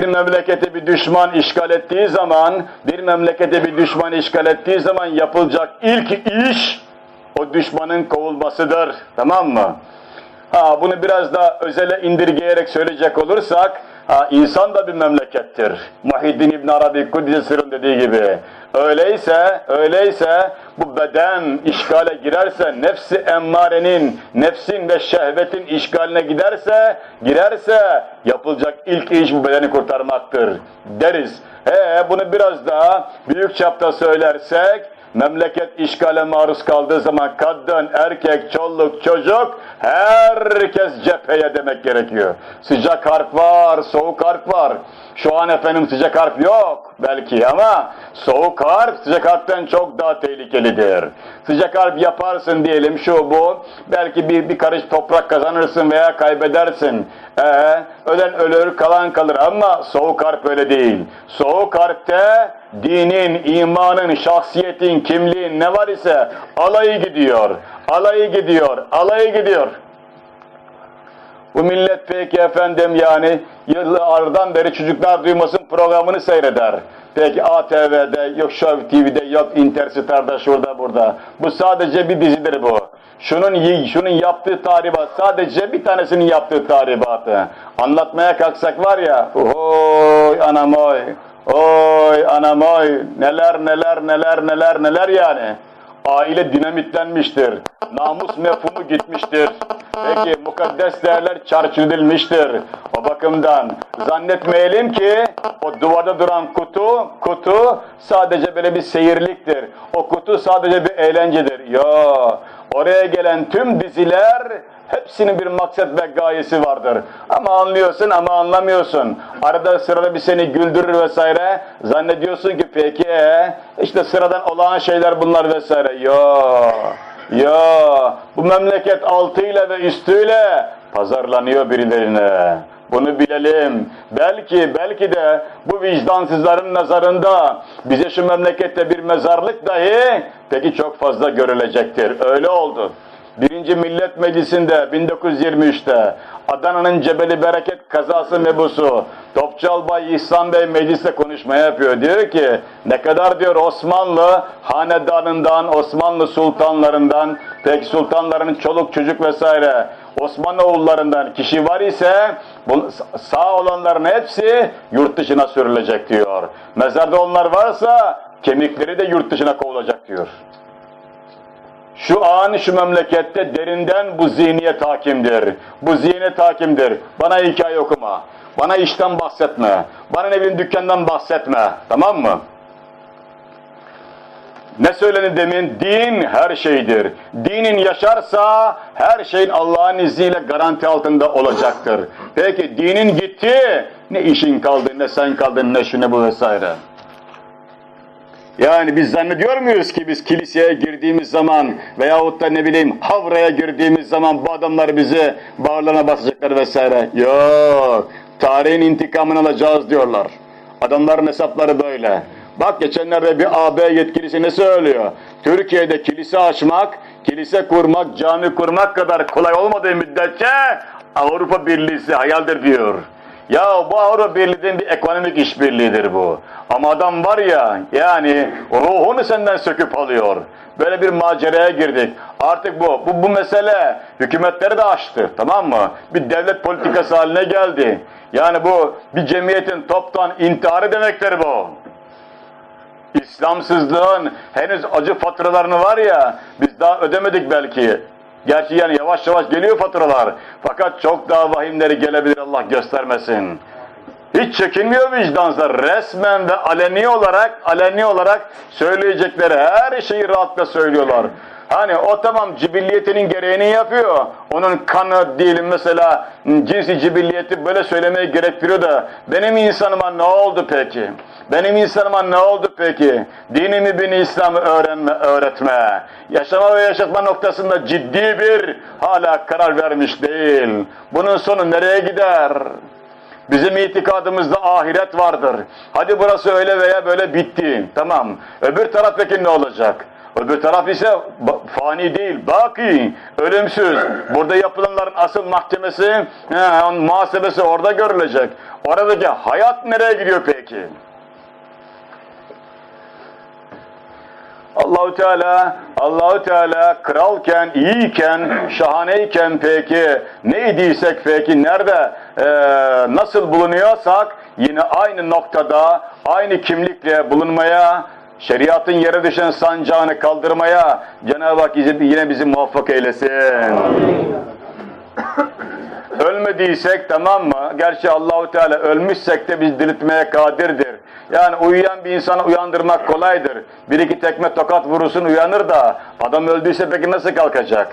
bir memleketi bir düşman işgal ettiği zaman, bir memleketi bir düşman işgal ettiği zaman yapılacak ilk iş o düşmanın kovulmasıdır. Tamam mı? Ha, bunu biraz daha özele indirgeyerek söyleyecek olursak, ha, insan da bir memlekettir. Muhyiddin İbn Arabi Kuddisir'in dediği gibi. Öyleyse, öyleyse bu beden işgale girerse, nefsi emmarenin, nefsin ve şehvetin işgaline giderse, girerse yapılacak ilk iş bu bedeni kurtarmaktır deriz. He, bunu biraz daha büyük çapta söylersek, Memleket işgale maruz kaldığı zaman kadın, erkek, çoluk, çocuk herkes cepheye demek gerekiyor. Sıcak harp var, soğuk harp var. Şu an efendim sıcak harp yok belki ama soğuk harp sıcak harpten çok daha tehlikelidir. Sıcak harp yaparsın diyelim şu bu belki bir, bir karış toprak kazanırsın veya kaybedersin. Ee, ölen ölür kalan kalır ama soğuk harp öyle değil. Soğuk harpte dinin, imanın, şahsiyetin, kimliğin ne var ise alayı gidiyor. Alayı gidiyor. Alayı gidiyor. Bu millet peki efendim yani yıllardan beri çocuklar duymasın programını seyreder. Peki ATV'de, yok Show TV'de, yok Interstar'da, şurada burada. Bu sadece bir dizidir bu. Şunun şunun yaptığı tahribat, sadece bir tanesinin yaptığı tahribatı. Anlatmaya kalksak var ya, oy anam oy, oy anam oy, neler neler neler neler neler yani. Aile dinamitlenmiştir. Namus mefhumu gitmiştir. Peki mukaddes değerler çarçur O bakımdan zannetmeyelim ki o duvarda duran kutu, kutu sadece böyle bir seyirliktir. O kutu sadece bir eğlencedir. Yo, oraya gelen tüm diziler hepsinin bir maksat ve gayesi vardır. Ama anlıyorsun ama anlamıyorsun. Arada sırada bir seni güldürür vesaire. Zannediyorsun ki peki işte sıradan olağan şeyler bunlar vesaire. Yo. Ya bu memleket altıyla ve üstüyle pazarlanıyor birilerine. Bunu bilelim. Belki, belki de bu vicdansızların nazarında bize şu memlekette bir mezarlık dahi peki çok fazla görülecektir. Öyle oldu. Birinci Millet Meclisi'nde 1923'te Adana'nın Cebeli Bereket kazası mebusu Topçu Albay İhsan Bey mecliste konuşma yapıyor. Diyor ki ne kadar diyor Osmanlı hanedanından, Osmanlı sultanlarından, pek sultanların çoluk çocuk vesaire Osmanlı oğullarından kişi var ise sağ olanların hepsi yurt dışına sürülecek diyor. Mezarda onlar varsa kemikleri de yurt dışına kovulacak diyor. Şu an şu memlekette derinden bu zihniyet hakimdir. Bu zihniyet hakimdir. Bana hikaye okuma. Bana işten bahsetme. Bana ne bileyim dükkandan bahsetme. Tamam mı? Ne söyledi demin? Din her şeydir. Dinin yaşarsa her şeyin Allah'ın izniyle garanti altında olacaktır. Peki dinin gitti, ne işin kaldı, ne sen kaldın, ne şu ne bu vesaire. Yani biz zannediyor muyuz ki biz kiliseye girdiğimiz zaman veyahut da ne bileyim havraya girdiğimiz zaman bu adamlar bizi bağırlarına basacaklar vesaire. Yok. Tarihin intikamını alacağız diyorlar. Adamların hesapları böyle. Bak geçenlerde bir AB yetkilisi ne söylüyor? Türkiye'de kilise açmak, kilise kurmak, cami kurmak kadar kolay olmadığı müddetçe Avrupa Birliği hayaldir diyor. Ya bu Avrupa Birliği'nin bir ekonomik işbirliğidir bu. Ama adam var ya yani ruhunu senden söküp alıyor. Böyle bir maceraya girdik. Artık bu, bu, bu mesele hükümetleri de açtı tamam mı? Bir devlet politikası haline geldi. Yani bu bir cemiyetin toptan intiharı demektir bu. İslamsızlığın henüz acı faturalarını var ya biz daha ödemedik belki. Gerçi yani yavaş yavaş geliyor faturalar. Fakat çok daha vahimleri gelebilir Allah göstermesin. Hiç çekinmiyor vicdanslar. Resmen ve aleni olarak, aleni olarak söyleyecekleri her şeyi rahatla söylüyorlar. Hani o tamam cibilliyetinin gereğini yapıyor. Onun kanı diyelim mesela cinsi cibilliyeti böyle söylemeyi gerektiriyor da benim insanıma ne oldu peki? Benim insanıma ne oldu peki? Dinimi bin İslam'ı öğrenme, öğretme. Yaşama ve yaşatma noktasında ciddi bir hala karar vermiş değil. Bunun sonu nereye gider? Bizim itikadımızda ahiret vardır. Hadi burası öyle veya böyle bitti. Tamam. Öbür taraf peki ne olacak? Öbür taraf ise fani değil, baki, ölümsüz. Burada yapılanların asıl mahkemesi, he, muhasebesi orada görülecek. Oradaki hayat nereye gidiyor peki? Allahu Teala Allahu Teala kralken, iyiyken, şahaneyken peki neydiysek peki nerede e, nasıl bulunuyorsak yine aynı noktada aynı kimlikle bulunmaya şeriatın yere düşen sancağını kaldırmaya Cenab-ı Hak yine bizi muvaffak eylesin. Ölmediysek tamam mı? Gerçi Allahu Teala ölmüşsek de biz diriltmeye kadirdir. Yani uyuyan bir insanı uyandırmak kolaydır. Bir iki tekme tokat vurursun uyanır da adam öldüyse peki nasıl kalkacak?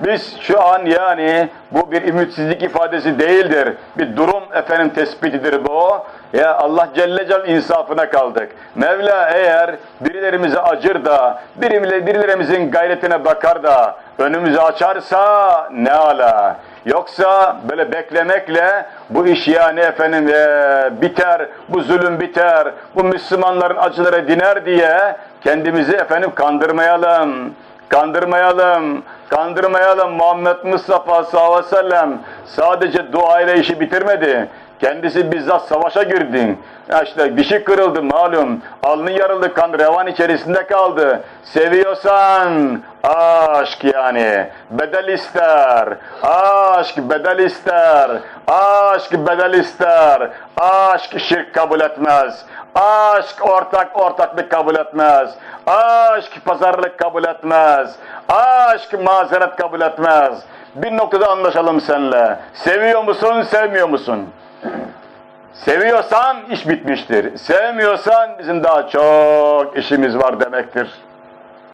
Biz şu an yani bu bir ümitsizlik ifadesi değildir. Bir durum efendim tespitidir bu. Ya Allah Celle Celle insafına kaldık. Mevla eğer birilerimize acır da birileri- birilerimizin gayretine bakar da önümüzü açarsa ne ala. Yoksa böyle beklemekle bu iş yani efendim eee, biter, bu zulüm biter, bu Müslümanların acıları diner diye kendimizi efendim kandırmayalım. Kandırmayalım, kandırmayalım. Muhammed Mustafa sallallahu aleyhi ve sellem sadece dua ile işi bitirmedi. Kendisi bizzat savaşa girdi. Ya işte dişi kırıldı malum. Alnı yarıldı kan revan içerisinde kaldı. Seviyorsan aşk yani. Bedel ister. Aşk bedel ister. Aşk bedel ister. Aşk şirk kabul etmez. Aşk ortak ortaklık kabul etmez. Aşk pazarlık kabul etmez. Aşk mazeret kabul etmez. Bir noktada anlaşalım seninle. Seviyor musun, sevmiyor musun? Seviyorsan iş bitmiştir. Sevmiyorsan bizim daha çok işimiz var demektir.